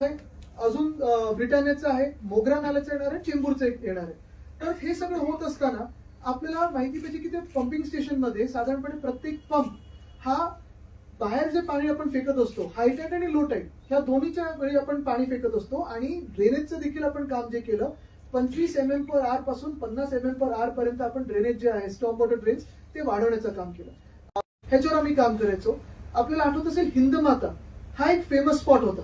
अजून ब्रिटानियाचं आहे मोगरा नाल्याचं येणार आहे चेंबूरचं येणार आहे. तर हे सगळं होत असताना आपल्याला माहिती पाहिजे की ते पंपिंग स्टेशनमध्ये साधारणपणे प्रत्येक पंप हा बाहेर जे पाणी आपण फेकत असतो हायटाईट आणि लो टाईट ह्या दोन्हीच्या वेळी आपण पाणी फेकत असतो आणि ड्रेनेजचं देखील आपण काम जे केलं पंचवीस एम एम पर आरपासून पन्नास एम एम पर आर पर्यंत आपण ड्रेनेज जे आहे स्टॉप वॉटर ड्रेन्स ते वाढवण्याचं काम केलं. ह्याच्यावर आम्ही काम करायचो. आपल्याला आठवत असेल हिंदमाता हा एक फेमस स्पॉट होता.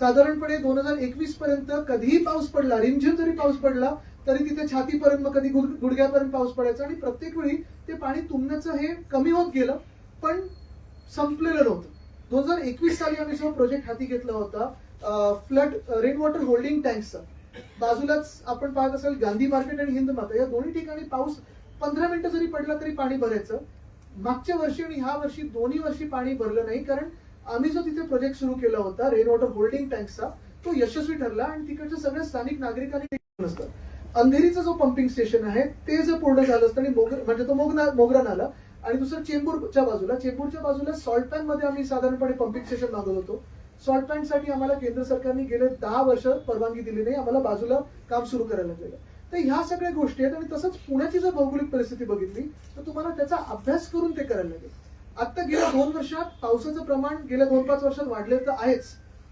साधारणपणे दोन हजार एकवीस पर्यंत कधीही पाऊस पडला रिमझिम जरी पाऊस पडला तरी तिथे छातीपर्यंत मग कधी गुड- गुडघ्यापर्यंत पाऊस पडायचा आणि प्रत्येक वेळी ते पाणी तुंबण्याचं हे कमी होत गेलं पण संपलेलं नव्हतं. दोन हजार एकवीस साली आम्ही जो प्रोजेक्ट हाती घेतला होता फ्लड रेन वॉटर होल्डिंग टँक्सचा बाजूलाच आपण पाहत असाल गांधी मार्केट आणि हिंद माता या दोन्ही ठिकाणी पाऊस पंधरा मिनिटं जरी पडला तरी पाणी भरायचं. मागच्या वर्षी आणि ह्या वर्षी दोन्ही वर्षी पाणी भरलं नाही कारण आम्ही जो तिथे प्रोजेक्ट सुरू केला होता रेन वॉटर होल्डिंग टँकचा तो यशस्वी ठरला आणि तिकडच्या सगळ्या स्थानिक नागरिकांनी ते असतं अंधेरीचं जो पंपिंग स्टेशन आहे ते जर पूर्ण झालं असतं आणि मोगर म्हणजे तो मोगना मोगरा नाला आणि दुसरं चेंबूरच्या बाजूला चेंबूरच्या बाजूला सॉल्ट पॅनमध्ये आम्ही साधारणपणे पंपिंग स्टेशन मागत होतो. सॉल्ट पॅनसाठी आम्हाला केंद्र सरकारने गेले दहा वर्ष परवानगी दिली नाही आम्हाला बाजूला काम सुरू करायला लागलेलं तर ह्या सगळ्या गोष्टी आहेत आणि तसंच पुण्याची जर भौगोलिक परिस्थिती बघितली तर तुम्हाला त्याचा अभ्यास करून ते करायला लागेल. आता गेल्या दोन वर्षात पावसाचं प्रमाण गेल्या दोन पाच वर्षात वाढले तर आहेच.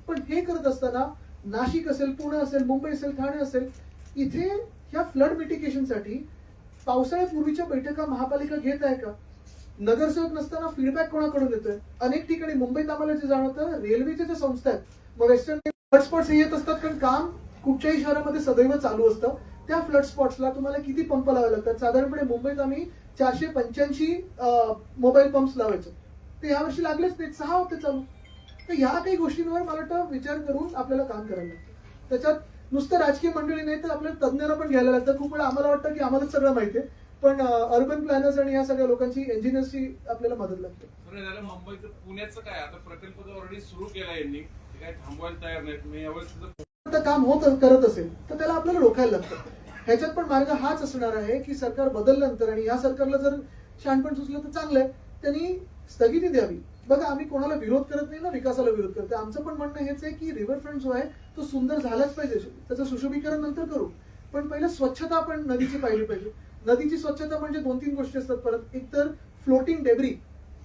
पण हे करत असताना नाशिक असेल पुणे असेल मुंबई असेल ठाणे असेल इथे ह्या फ्लड मिटिगेशनसाठी पावसाळ्यापूर्वीच्या बैठका महापालिका घेत आहे का? नगरसेवक नसताना फीडबॅक कोणाकडून देतोय? अनेक ठिकाणी मुंबईत आम्हाला जे जाणवतं रेल्वेच्या ज्या संस्था आहेत मग वेस्टर्न हॉटस्पॉट्स हे येत असतात कारण काम कुठच्याही शहरामध्ये सदैव चालू असतं. त्या फ्लड स्पॉट्सला तुम्हाला किती पंप लावावे लागतात? साधारणपणे मुंबईत आम्ही चारशे पंच्याऐंशी मोबाईल पंप्स लावायचो. ते यावर्षी लागलेच नाहीत सहा होते चालू. तर ह्या काही गोष्टींवर मला वाटतं विचार करून आपल्याला काम करायला लागतं. त्याच्यात नुसतं राजकीय मंडळी नाही तर आपल्याला तज्ज्ञांना पण घ्यायला लागतं. खूप वेळा आम्हाला वाटतं की आम्हालाच सगळं माहिती आहे. पण अर्बन प्लॅनर्स आणि या सगळ्या लोकांची इंजिनियर्सची आपल्याला मदत लागते. मुंबईचं पुण्याचं काय? आता प्रकल्प ऑलरेडी सुरू केला यांनी काय थांबवायला तयार नाहीत. काम होत करत असेल तर त्याला आपल्याला रोखायला लागतं. ह्याच्यात पण मार्ग हाच असणार आहे की सरकार बदलल्यानंतर आणि या सरकारला जर शहाणपण सुचलं तर चांगलं आहे. त्यांनी स्थगिती द्यावी. बघा आम्ही कोणाला विरोध करत नाही ना विकासाला विरोध करतो आमचं पण म्हणणं हेच आहे की रिव्हरफ्रंट जो आहे तो सुंदर झालाच पाहिजे. त्याचं सुशोभीकरण नंतर करू. पण पहिलं स्वच्छता आपण नदीची पाहिली पाहिजे. नदीची स्वच्छता म्हणजे दोन तीन गोष्टी असतात परत. एक तर फ्लोटिंग डेब्री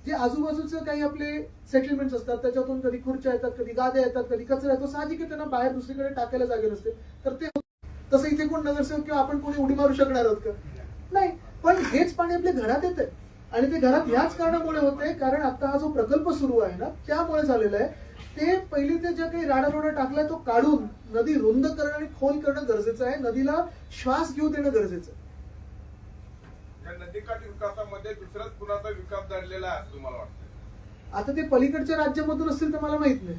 जे आजूबाजूचे काही आपले सेटलमेंट असतात त्याच्यातून कधी खुर्च्या येतात कधी गाद्या येतात कधी कचरा येतो साहजिक त्यांना बाहेर दुसरीकडे टाकायला जागे नसते. तर ते तसं इथे कोण नगरसेवक किंवा आपण कोणी उडी मारू शकणार आहोत का? नाही. पण हेच पाणी आपल्या घरात येत आणि ते घरात ह्याच कारणामुळे होते कारण आता हा जो प्रकल्प सुरू आहे ना त्यामुळे झालेला आहे. ते पहिली ते ज्या काही राडा रोडा टाकलाय तो काढून नदी रुंद करणं आणि खोल करणं गरजेचं आहे. नदीला श्वास घेऊ देणं गरजेचं आहे. या नदीकाठी विकासामध्ये दुसराच कुणाचा विकास दडलेला आहे असं तुम्हाला वाटतं आता ते पलीकडच्या राज्यामधून असतील तर मला माहीत नाही.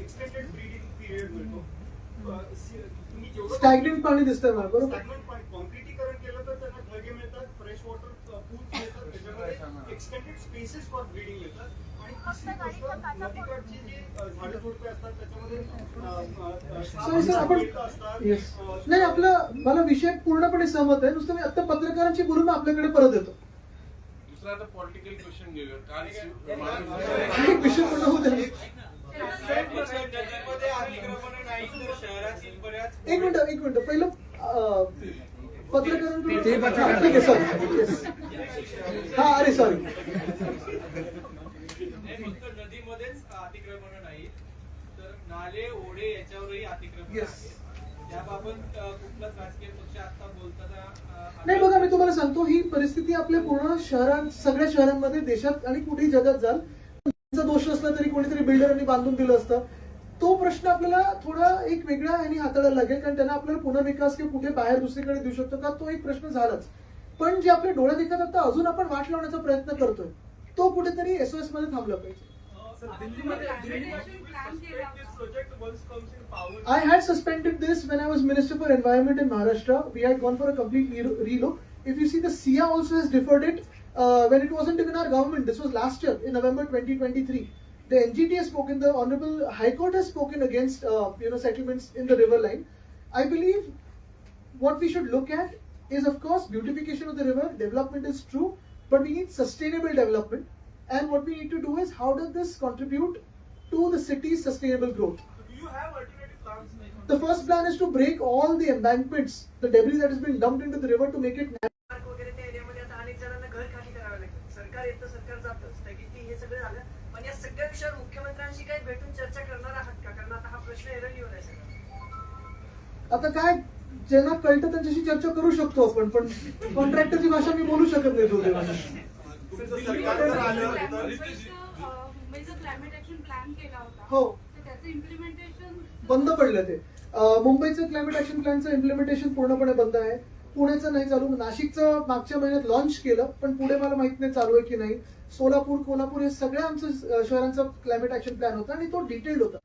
एक्सटेंडेड ब्रीडिंग पिरियड मिळतो. स्टॅग्नेंट पाणी दिसतंय मला बरोबर? पाणी कॉन्क्रिटीकरण केलं तर त्यांना ढगे मिळतात फ्रेश वॉटर पूल मिळतात त्याच्यामध्ये एक्सटेंडेड स्पेसेस फॉर ब्रीडिंग आणि तिसरी गोष्ट नदीकाठची जी झाडे झुडपे असतात त्याच्यामध्ये असतात. अ, नाही आपलं मला विषय पूर्णपणे सहमत आहे. नुसतं मी आता पत्रकारांची बोलून आपल्याकडे परत येतो. दुसरा आता पॉलिटिकल क्वेश्चन घेऊया. काल शिव- एक मानव- विषय पूर्ण होऊ द्या नदीमध्ये अतिक्रमण नाही तर शहरातील बऱ्याच एक मिनिट एक मिनिट. पहिलं अं, पत्रकारांकडून ठीक आहे सॉरी. हा अरे सॉरी. फक्त नदीमध्येच अतिक्रमण नाही तर नाले ओढे याच्यावरही अतिक्रमण नाही बघा मी तुम्हाला सांगतो ही परिस्थिती आपल्या पूर्ण शहरात सगळ्या शहरांमध्ये देशात आणि कुठेही जगात जाल त्यांचा दोष नसला तरी कोणीतरी बिल्डरांनी बांधून दिलं असतं. तो प्रश्न आपल्याला थोडा एक वेगळा आणि हाताळायला लागेल कारण त्यांना आपल्याला पुनर्विकास किंवा कुठे बाहेर दुसरीकडे देऊ शकतो का तो एक प्रश्न झालाच. पण जे आपले डोळे दिसतात आता अजून आपण वाट लावण्याचा प्रयत्न करतोय. तो कुठेतरी एसओएसमध्ये थांबला पाहिजे. I had suspended this when I was minister for environment in Maharashtra we had gone for a complete relook if you see the सीआ also has deferred it when it was in to in our government this was last year in November twenty twenty three The NGT has spoken. The Honorable High Court has spoken against uh, you know settlements in the river line. I believe what we should look at is, of course, beautification of the river. Development is true, but we need sustainable development. And what we need to do is how does this contribute to the city's sustainable growth? Do you have alternative plans? The first plan is to break all the embankments, the debris that has been dumped into the river to make it या सगळ्या विषयावर मुख्यमंत्र्यांशी काही भेटून चर्चा करणार आहात का? कारण आता हा प्रश्न एरंडीवर आहे सगळा आता काय ज्यांना कळतं त्यांच्याशी चर्चा करू शकतो आपण पण कॉन्ट्रॅक्टरची भाषा मी बोलू शकत नाही दुर्दैवाने तुमचं क्लायमेट ऍक्शन प्लॅन केला होता हो. बंद पडलं ते. मुंबईचं क्लायमेट ऍक्शन प्लॅनचं इम्प्लिमेंटेशन पूर्णपणे बंद आहे. पुणेचं नाही चालू. नाशिकचं मागच्या महिन्यात लॉन्च केलं पण पुढे मला माहीत नाही चालू आहे की नाही. सोलापूर कोल्हापूर हे सगळ्या आमचं शहरांचं क्लायमेट ऍक्शन प्लॅन होता आणि तो डिटेल होता.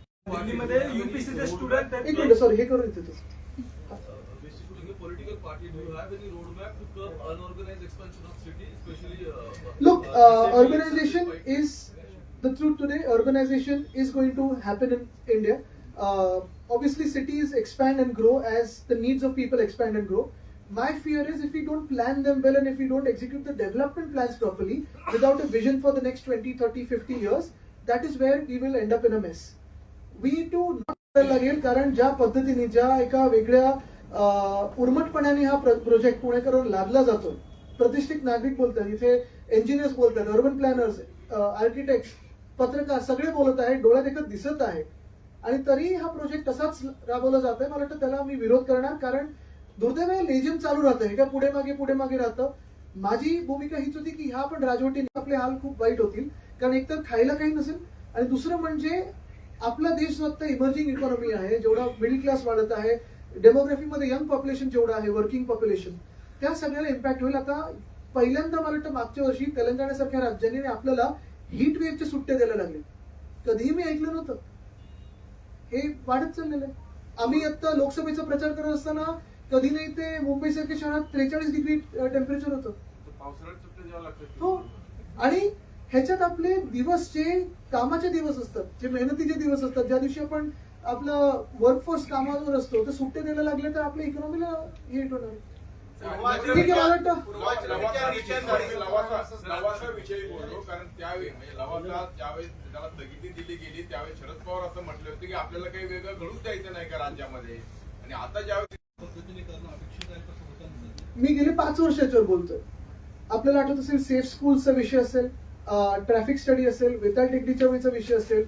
सॉरी हे करून येते look organization is the through today organization is going to happen in India obviously cities expand and grow as the needs of people expand and grow My fear is if we don't plan them well and if we don't execute the development plans properly without a vision for the next 20, 30, 50 years, that is where we will end up in a mess. We need to करायला लागेल कारण ज्या पद्धतीने ज्या एका वेगळ्या उर्मटपणाने हा project पुणेकरांवर लादला जातो. प्रतिष्ठित नागरिक बोलतात इथे इंजिनियर्स बोलतात अर्बन प्लॅनर्स आर्किटेक्ट पत्रकार सगळे बोलत आहेत डोळ्यात देखत दिसत आहे. आणि तरी हा प्रोजेक्ट तसाच राबवला जात आहे मला वाटतं त्याला मी विरोध करणार कारण दुर्दैव लेजिम चालू राहतं. हे काय पुढे मागे पुढे मागे राहतं. माझी भूमिका हीच होती की ह्या पण राजवटीने आपले हाल खूप वाईट होतील. कारण एकतर खायला काही नसेल आणि दुसरं म्हणजे आपला देश आता इमर्जिंग इकॉनॉमी आहे जेवढा मिडल क्लास वाढत आहे डेमोग्राफीमध्ये यंग पॉप्युलेशन जेवढं आहे वर्किंग पॉप्युलेशन त्या सगळ्याला इम्पॅक्ट होईल. आता पहिल्यांदा मला वाटतं मागच्या वर्षी तेलंगणासारख्या राज्यांनी आपल्याला हीट वेव्हच्या सुट्टे द्यायला लागले. कधीही मी ऐकलं नव्हतं. हे वाढत चाललेलं आहे. आम्ही आता लोकसभेचा प्रचार करत असताना कधी नाही ते मुंबईसारख्या शहरात त्रेचाळीस डिग्री टेम्परेचर होतं. तर हो. आणि ह्याच्यात आपले दिवस जे कामाचे दिवस असतात जे मेहनतीचे दिवस असतात ज्या दिवशी आपण आपलं वर्कफोर्स कामावर असतो ते सुट्टे द्यायला लागले तर आपल्या इकॉनॉमीला हिट होणार. ठीक आहे मला वाटतं विषयी बोललो. कारण त्यावेळी म्हणजे लवासा ज्यावेळी त्याला स्थगिती दिली गेली त्यावेळी शरद पवार असं म्हटले होते की आपल्याला काही वेगळं घडूच द्यायचं नाही का राज्यामध्ये? आणि आता ज्यावेळी मी गेले पाच वर्षाच्यावर बोलतोय. आपल्याला आठवत असेल सेफ स्कूलचा विषय असेल ट्रॅफिक स्टडी असेल वेताळ टेकडीच्या वेळीचा विषय असेल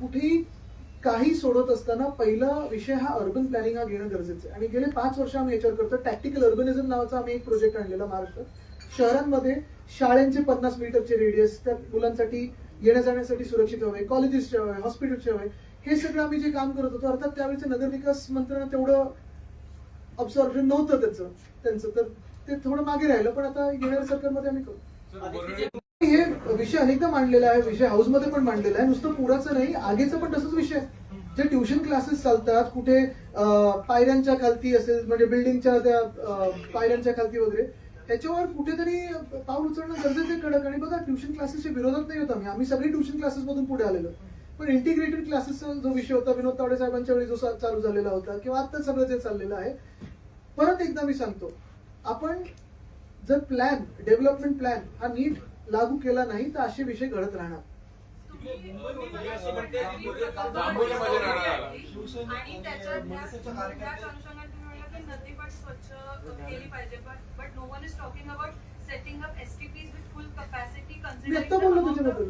कुठेही काही सोडत असताना पहिला विषय हा अर्बन प्लॅनिंग हा घेणं गरजेचं आहे. आणि गेले पाच वर्ष आम्ही याच्यावर करतो टॅक्टिकल अर्बनिझम नावाचा आम्ही एक प्रोजेक्ट आणलेला महाराष्ट्रात. शहरांमध्ये शाळांचे पन्नास मीटरचे रेडियस त्या मुलांसाठी येण्या जाण्यासाठी सुरक्षित हवे कॉलेजेसचे हवे हॉस्पिटलचे हवे हे सगळं आम्ही जे काम करत होतो अर्थात त्यावेळेचे नगरविकास मंत्र्यांना तेवढं ऑब्झर्वेशन नव्हतं त्याचं. त्यांचं तर ते थोडं मागे राहिलं पण आता येणाऱ्या सरकारमध्ये आम्ही करू. हे विषय अनेकदा मांडलेला आहे विषय हाऊसमध्ये पण मांडलेला आहे. नुसतं पुराचं नाही आगेचं पण तसंच विषय आहे. जे ट्युशन क्लासेस चालतात कुठे पायऱ्यांच्या खालती असेल म्हणजे बिल्डिंगच्या त्या पायऱ्यांच्या खालती वगैरे त्याच्यावर कुठेतरी पाऊल उचलणं गरजेचं आहे कडक. आणि बघा ट्युशन क्लासेसच्या विरोधात नाही होता आम्ही. आम्ही सगळे ट्युशन क्लासेस मधून पुढे आलेलो पण इंटिग्रेटेड क्लासेसचा जो विषय होता विनोद तावडे साहेबांच्या वेळी जो चा- चालू झालेला होता किंवा आता सगळं जे चाललेलं आहे परत एकदा मी सांगतो आपण जर प्लॅन डेव्हलपमेंट प्लॅन हा नीट लागू केला नाही तर असे विषय घडत राहणार मी आत्ता बोललो त्याच्याबद्दल.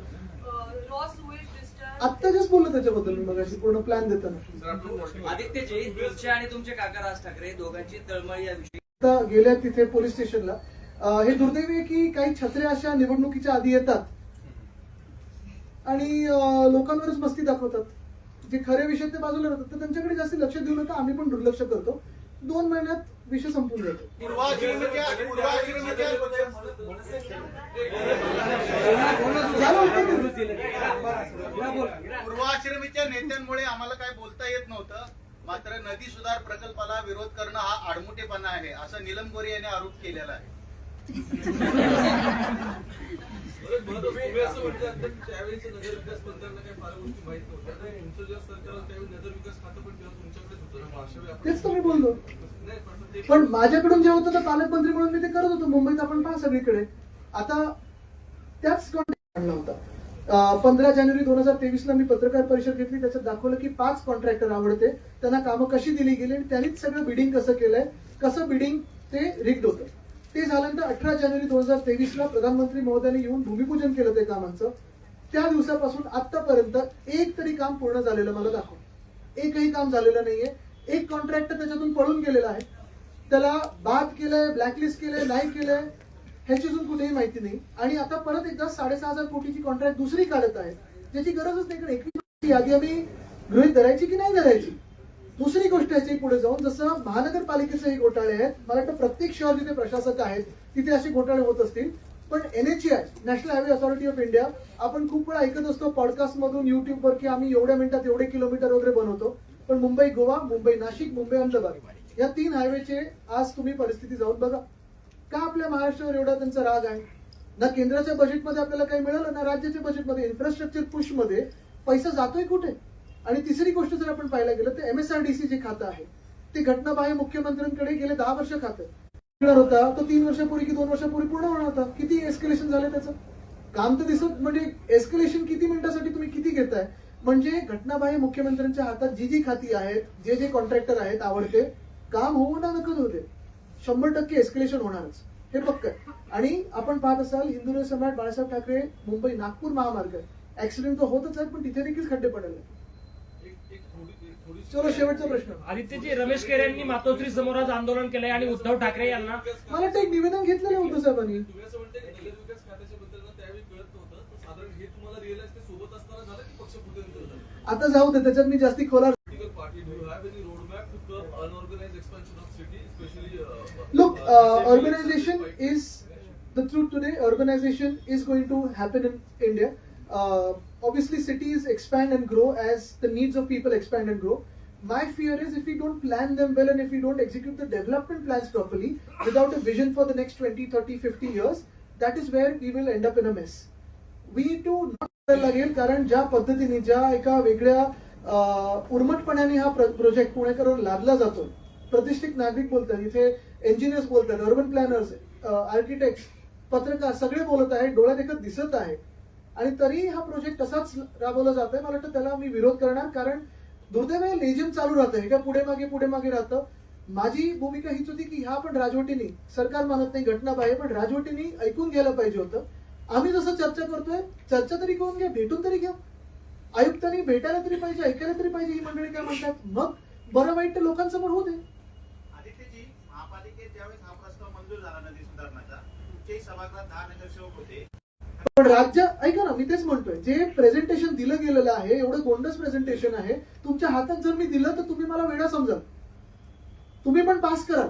आत्ता जस्ट बोललो त्याच्याबद्दल मी मगाशी पूर्ण प्लॅन देताना. आदित्यजी तुमचे आणि तुमचे काका राज ठाकरे दोघांची तळमळी या विषयी आता गेल्या तिथे पोलीस स्टेशनला अं, हे दुर्दैवी आहे की काही छत्र्या अशा निवडणुकीच्या आधी येतात. आणि अं, लोकांवरच मस्ती दाखवतात. जे खरे विषय ते बाजूला राहतात तर त्यांच्याकडे जास्त लक्ष देऊ नका आम्ही पण दुर्लक्ष करतो. दोन महिन्यात विषय संपून जातो. पूर्वाश्रमीच्या नेत्यांमुळे आम्हाला काय बोलता येत नव्हतं. मात्र नदी सुधार प्रकल्पाला विरोध करणं हा आडमुठेपणा आहे असं निलम गोरे यांनी आरोप केलेला आहे. तर त्यावेळेचं नगरविकास मंत्र्यांना काही फार गोष्टी माहीत नव्हत्या. तर तुमचं जेव्हा सरकार होतं, त्यावेळी नगरविकास खातं पण तेच तर मी बोललो. पण माझ्याकडून जे होतं तर पालकमंत्री म्हणून मी ते करत होतो. मुंबईत आपण पहा सगळीकडे. आता त्याच कॉन्टॅक्ट आणला होता. पंधरा जानेवारी दोन हजार तेवीसला मी पत्रकार परिषद घेतली. त्याच्यात दाखवलं की पाच कॉन्ट्रॅक्टर आवडते. त्यांना कामं कशी दिली गेली आणि त्यांनीच सगळं बिडिंग कसं केलंय कसं बिडिंग ते रिग्ड होतं. ते झाल्यानंतर अठरा जानेवारी दोन हजार तेवीसला प्रधानमंत्री महोदयांनी येऊन भूमिपूजन केलं ते कामांचं. त्या दिवसापासून आतापर्यंत एक तरी काम पूर्ण झालेलं मला दाखव एकही काम झालेलं नाहीये. एक कॉन्ट्रॅक्टर त्याच्यातून पळून गेलेला आहे. त्याला बाद केलंय ब्लॅकलिस्ट केलंय नाही केलंय ह्याची अजून कुठेही माहिती नाही. आणि आता परत एकदा साडेसहा हजार कोटीची कॉन्ट्रॅक्ट दुसरी काढत आहे ज्याची गरजच नाही. कारण एकवीस यादी आम्ही गृहित धरायची की नाही धरायची? दुसरी गोष्ट याची पुढे जाऊन जसं महानगरपालिकेचे हे घोटाळे आहेत मला वाटतं प्रत्येक शहर जिथे प्रशासक आहेत तिथे असे घोटाळे होत असतील. पण NHAI national highway authority of India आपण खूप वेळा ऐकत असतो पॉडकास्ट मधून युट्यूबवर की आम्ही एवढ्या मिनिटात एवढे किलोमीटर वगैरे बनवतो. पण मुंबई गोवा मुंबई नाशिक मुंबई अहमदाबाद या तीन हायवेचे आज तुम्ही परिस्थिती जाऊन बघा. का आपल्या महाराष्ट्रावर एवढा त्यांचा राग आहे? ना केंद्राच्या बजेटमध्ये आपल्याला काही मिळालं ना राज्याच्या बजेटमध्ये इन्फ्रास्ट्रक्चर पुशमध्ये पैसा जातोय कुठे? आणि तिसरी गोष्ट जर आपण पाहायला गेलं तर एमएसआरडीसी जे खातं आहे ते घटनाबाह्य मुख्यमंत्र्यांकडे गेले दहा वर्ष खातं. मिळणार होता तो तीन वर्षापूर्वी की दोन वर्षापूर्वी पूर्ण होणार होता. किती एस्केलेशन झालं त्याचं? काम तर दिसत म्हणजे एस्केलेशन किती मिनिटासाठी तुम्ही किती घेताय? म्हणजे घटनाबाह्य मुख्यमंत्र्यांच्या हातात जी जी खाती आहेत जे जे कॉन्ट्रॅक्टर आहेत आवडते काम होऊ ना नकद होते. शंभर टक्के एस्केलेशन होणारच. हे पक्क आणि आपण पाहत असाल हिंदू सम्राट बाळासाहेब ठाकरे मुंबई नागपूर महामार्ग ऍक्सिडेंट तर होतच आहेत पण तिथे देखील खड्डे पडले. एक एक थोडी एक थोडी चलो शेवटचा प्रश्न. आदित्यजी रमेश केरे यांनी मातोश्री समोर आज आंदोलन केलंय आणि उद्धव ठाकरे यांना मला वाटतं एक निवेदन घेतलेलं होतं साहेबांनी. आता जाऊ दे त्याच्यात मी जास्ती खोला Political party, do you have any roadmap to curb unorganized expansion of city, especially? uh, Look, uh, uh, cities urbanization like- is the truth today. Urbanization is going to happen in India. Uh, obviously, cities expand and grow as the needs of people expand and grow. My fear is if we don't plan them well and if we don't execute the development plans properly without a vision for the next 20, 30, 50 years, that is where we will end up in a mess. We to करायला लागेल कारण ज्या पद्धतीने ज्या एका वेगळ्या उर्मटपणाने हा project पुणेकरांवर लादला जातो. प्रतिष्ठित नागरिक बोलतात इथे इंजिनियर्स बोलतात अर्बन प्लॅनर्स आर्किटेक्ट पत्रकार सगळे बोलत आहेत डोळ्यात एकच दिसत आहे. आणि तरी हा प्रोजेक्ट तसाच राबवला जात आहे. मला वाटतं त्याला मी विरोध करणार कारण दुर्दैवाने लेजिम चालू राहतं. हे का पुढे मागे पुढे मागे राहतं. माझी भूमिका हीच होती की ह्या पण राजवटीने सरकार मानत नाही घटना पाहिजे पण राजवटीने ऐकून घ्यायला पाहिजे होतं. आम्ही जसं चर्चा करतोय चर्चा तरी करून घ्या भेटून तरी घ्या. आयुक्तांनी भेटायला तरी पाहिजे ऐकायला तरी पाहिजे ही मंडळी काय म्हणतात? मग बरं वाईट तर लोकांसमोर होऊ दे. आदित्यजी महापालिकेत ज्यावेळेस हा प्रस्ताव मंजूर झाला नदी सुधारणाचा तुमच्याही सभागृहात दहा नगरसेवक होते. पण राज्य ऐका ना मी तेच म्हणतोय जे प्रेझेंटेशन दिलं गेलेलं आहे एवढं गोंडस प्रेझेंटेशन आहे तुमच्या हातात जर मी दिलं तर तुम्ही मला वेळा समजाल. तुम्ही पण पास कराल.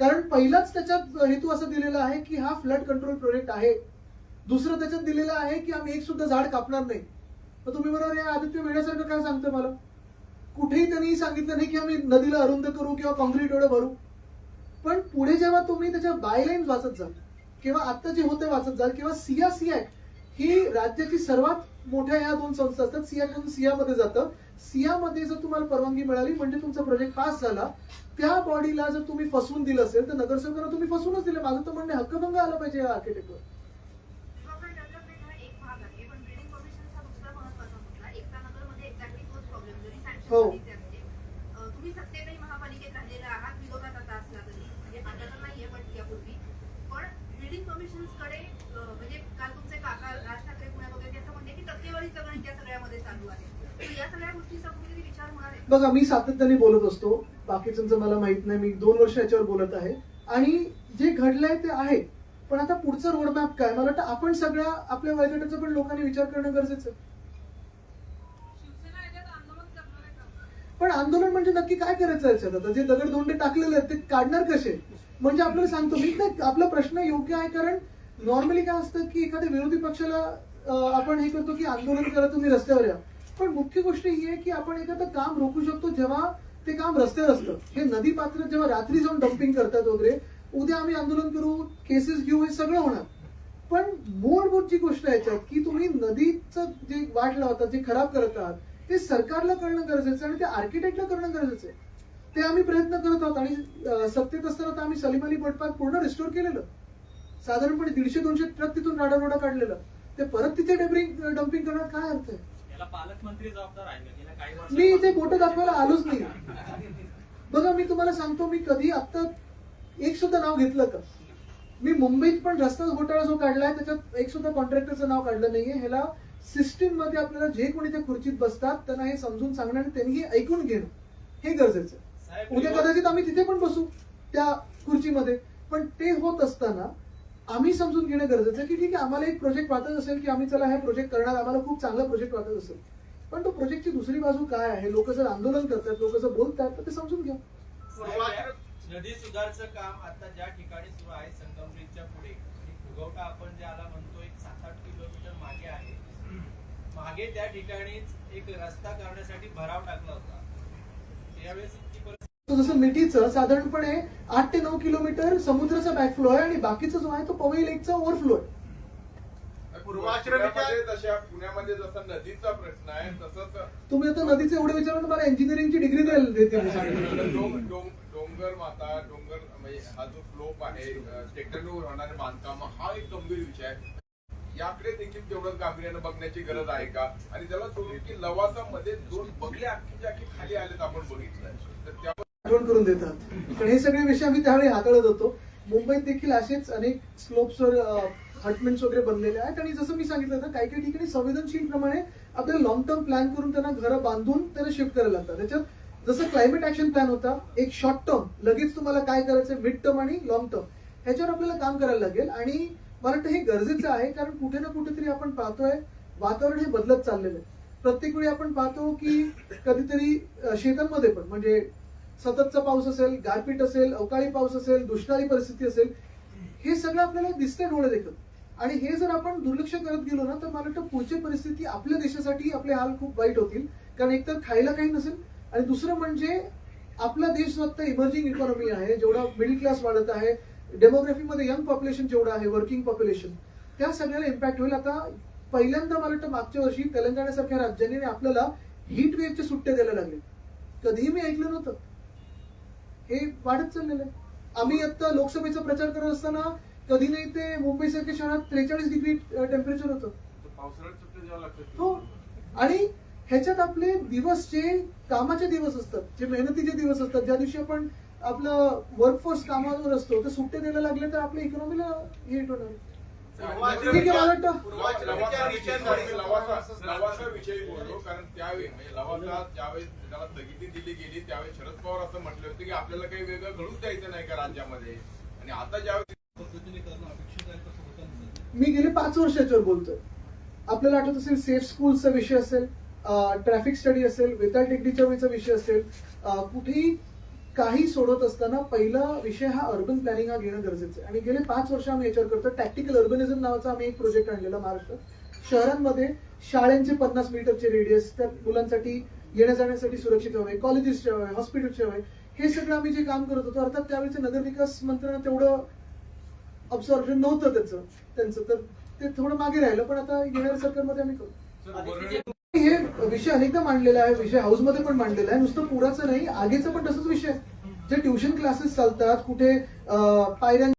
कारण पहिलाच त्याच्यात हेतू असं दिलेला आहे की हा फ्लड कंट्रोल प्रोजेक्ट आहे. दुसरं त्याच्यात दिलेलं आहे की आम्ही एक सुद्धा झाड कापणार नाही. तर तुम्ही बरोबर या आदित्य वेड्यासारखं काय सांगतोय मला? कुठेही त्यांनी सांगितलं नाही की आम्ही नदीला अरुंद करू किंवा कॉन्क्रीट एवढं भरू. पण पुढे जेव्हा तुम्ही त्याच्या बायलाईन वाचत जाल किंवा आत्ता जे होते वाचत जाल किंवा सिया सियाक ही राज्याची सर्वात मोठ्या ह्या दोन संस्था असतात सियाकडून सियामध्ये जातं. सियामध्ये जर तुम्हाला परवानगी मिळाली म्हणजे तुमचा प्रोजेक्ट पास झाला त्या बॉडीला जर तुम्ही फसवून दिलं असेल तर नगरसेवकांना तुम्ही फसवूनच दिलं. माझं तर म्हणणे हक्कभंग आला पाहिजे या आर्किटेक्टवर डेव्हलपमेंट हा एक भाग आहे पण बिल्डिंग परमिशन हा दुसरा महत्त्वाचा मुद्दा एकता नगरमध्ये एक्झॅक्टली तोच प्रॉब्लेम जरी हो. तुम्ही सत्तेतही महापालिकेत राहिलेला आहात विरोधात आता असला तरी. म्हणजे आता तर नाहीये पण यापूर्वी. पण बिल्डिंगकडे म्हणजे काल तुमचे काका राज ठाकरे पुण्यात वगैरे असं म्हणते की सगळ्यामध्ये चालू आहे. तर या सगळ्या गोष्टींचा कुठेतरी विचार होणार आहे बघा मी सातत्याने बोलत असतो. बाकीच्यांचं मला माहीत नाही. मी दोन वर्ष याच्यावर बोलत आहे. आणि जे घडलंय ते आहे. पण आता पुढचा रोडमॅप काय? मला वाटतं आपण सगळ्या आपल्या वयोगटाचा पण लोकांनी विचार करणं गरजेचं पण आंदोलन म्हणजे नक्की काय करायचं याच्यात? आता जे दगडधोंडे टाकलेले आहेत ते काढणार कसे? म्हणजे आपल्याला सांगतो मी आपला प्रश्न योग्य आहे कारण नॉर्मली काय असतं की एखाद्या विरोधी पक्षाला आपण हे करतो की आंदोलन करा तुम्ही रस्त्यावर या. पण मुख्य गोष्ट ही आहे की आपण एखादं काम रोखू शकतो जेव्हा ते काम रस्त्यावर असतं. हे नदी पात्र जेव्हा रात्री जाऊन डम्पिंग करतात वगैरे उद्या आम्ही आंदोलन करू केसेस घेऊ हे सगळं होणार. पण मूलभूत जी गोष्ट आहे याच्यात की तुम्ही नदीचं जे वाट लावतात जे खराब करत ते सरकारला करणं गरजेचं आहे आणि ते आर्किटेक्टला करणं गरजेचं आहे. ते आम्ही प्रयत्न करत आहोत आणि सत्तेत असताना आम्ही सलीम अली फुटपाथ पूर्ण रिस्टोर केलेलं. साधारणपणे दीडशे दोनशे ट्रक तिथून राडारोडा काढलेलं. ते परत तिथे डेब्रिंग डम्पिंग करण्यात काय अर्थ आहे? याला पालकमंत्री जबाबदार आहे मी इथे बोट दाखवायला आलोच नाही. बघा मी तुम्हाला सांगतो मी कधी आता एक सुद्धा नाव घेतलं का? मी मुंबईत पण रस्ता घोटाळा जो काढलाय त्याच्यात एक सुद्धा कॉन्ट्रॅक्टरचं नाव काढलं नाहीये. ह्याला सिस्टीममध्ये आपल्याला जे कोणी त्या खुर्चीत बसतात त्यांना हे समजून सांगणं आणि त्यांनी हे ऐकून घेणं हे गरजेचं उद्या कदाचित आम्ही तिथे पण बसू त्या खुर्चीमध्ये. पण ते होत असताना आम्ही समजून घेणं गरजेचं आहे की ठीक आहे आम्हाला एक प्रोजेक्ट वाटत असेल की आम्ही चला हे प्रोजेक्ट करणार आम्हाला खूप चांगला प्रोजेक्ट वाटत असेल. पण तो प्रोजेक्टची दुसरी बाजू काय आहे? लोक जर आंदोलन करतात लोक जर बोलतात तर ते समजून घ्या. नदी सुधारचं काम आता ज्या ठिकाणी सुरू आहे संगम ब्रिजच्या पुढे फुगवटा आपण ज्याला म्हणतो एक सात आठ किलोमीटर मागे आहे मागे त्या ठिकाणीच एक रस्ता करण्यासाठी भराव टाकला होता. तो जसं मिठीचं साधारणपणे आठ ते नऊ किलोमीटर समुद्राचा बॅकफ्लो आहे आणि बाकीचा जो आहे तो पवई लेकचा ओव्हरफ्लो आहे. पूर्वाश्रमीच्या- पुण्यामध्ये तशा पुण्यामध्ये जसा नदीचा प्रश्न आहे तसंच तुम्ही आता नदीचे एवढे विचारलं तर मला इंजिनिअरिंगची डिग्री डोंगर माता डोंगर म्हणजे हा जो स्लोप आहे टेक्नॉलॉजीवर होणारे बांधकाम हा एक गंभीर विषय आहे. याकडे देखील तेवढं गांभीर्यानं बघण्याची गरज आहे का? आणि त्याला सोडून की लवासामध्ये दोन बगले अख्खीच्या अख्खी खाली आलेत आपण बघितलं. तर त्यावर आठवण करून देतात. पण हे सगळे विषय आम्ही त्यावेळी हाताळत होतो. मुंबईत देखील असेच अनेक स्लोप्सवर हटमेंट्स वगैरे बनलेले आहेत. आणि जसं मी सांगितलं होतं काही काही ठिकाणी संवेदनशील प्रमाणे आपल्याला लॉंग टर्म प्लॅन करून त्यांना घरं बांधून त्यांना शिफ्ट करायला लागतात. त्याच्यात जसं क्लायमेट ऍक्शन प्लॅन होता एक शॉर्ट टर्म लगेच तुम्हाला काय करायचं मिड टर्म आणि लॉंग टर्म ह्याच्यावर आपल्याला काम करायला लागेल. आणि मला वाटतं हे गरजेचं आहे कारण कुठे ना कुठेतरी आपण पाहतोय वातावरण हे बदलत चाललेलं आहे. प्रत्येक वेळी आपण पाहतो की कधीतरी शेतांमध्ये पण म्हणजे सततचा पाऊस असेल गारपीट असेल अवकाळी पाऊस असेल दुष्काळी परिस्थिती असेल हे सगळं आपल्याला दिसतंय डोळे देखत आणि हे जर आपण दुर्लक्ष करत गेलो ना तर मला वाटतं पुढची परिस्थिती आपल्या देशासाठी आपले हाल खूप वाईट होतील. कारण एकतर खायला काही नसेल आणि दुसरं म्हणजे आपला देश फक्त आता इमर्जिंग इकॉनॉमी आहे जेवढा मिडल क्लास वाढत आहे डेमोग्राफीमध्ये यंग पॉप्युलेशन जेवढं आहे वर्किंग पॉप्युलेशन त्या सगळ्याला इम्पॅक्ट होईल. आता पहिल्यांदा मला वाटतं मागच्या वर्षी तेलंगणासारख्या राज्याने आपल्याला हीट वेव्हचे सुट्टे द्यायला लागले. कधीही मी ऐकलं नव्हतं. हे वाढत चाललेलं आहे. आम्ही आता लोकसभेचा प्रचार करत असताना कधी नाही ते मुंबईसारख्या शहरात त्रेचाळीस डिग्री टेम्परेचर होतं. हो. आणि ह्याच्यात आपले दिवस जे कामाचे दिवस असतात जे मेहनतीचे दिवस असतात ज्या दिवशी आपण आपलं वर्कफोर्स कामावर असतो. तर सुट्टे द्यायला लागले तर आपल्या इकॉनॉमीला हिट होणार ठीक आहे मला वाटतं. विषयी बोललो कारण त्यावेळी म्हणजे लवासा ज्यावेळी त्याला स्थगिती दिली गेली त्यावेळी शरद पवार असं म्हटलं होतं की आपल्याला काही वेगळं घडूच द्यायचं नाही का राज्यामध्ये? आणि आता ज्यावेळी पद्धतीने करणं अपेक्षित आहे तसं होतं ना सध्या. मी गेले पाच वर्षाच्यावर बोलतोय. आपल्याला आठवत असेल सेफ स्कूलचा विषय असेल ट्रॅफिक स्टडी असेल वेताळ टेकडीच्या वेळचा विषय असेल कुठेही काही सोडत असताना पहिला विषय हा अर्बन प्लॅनिंग हा घेणं गरजेचं आहे. आणि गेले पाच वर्ष आम्ही याच्यावर करतो. टॅक्टिकल अर्बनिझम नावाचा आम्ही एक प्रोजेक्ट आणलेला महाराष्ट्रात. शहरांमध्ये शाळांचे पन्नास मीटरचे रेडियस त्या मुलांसाठी येण्या जाण्यासाठी सुरक्षित हवे कॉलेजेसचे हवे हॉस्पिटलचे हवे हे सगळं आम्ही जे काम करत होतो अर्थात त्यावेळेचे नगरविकास मंत्र्यांना तेवढं ऑब्झॉर्बन नव्हतं त्याचं त्यांचं. तर ते थोडं मागे राहिलं पण आता येणाऱ्या सरकारमध्ये आम्ही करू हे विषय अनेकदा मांडलेला आहे विषय हाऊसमध्ये पण मांडलेला आहे. नुसतं पुराचं नाही आगीचं पण तसंच विषय जे ट्युशन क्लासेस चालतात कुठे पायऱ्यां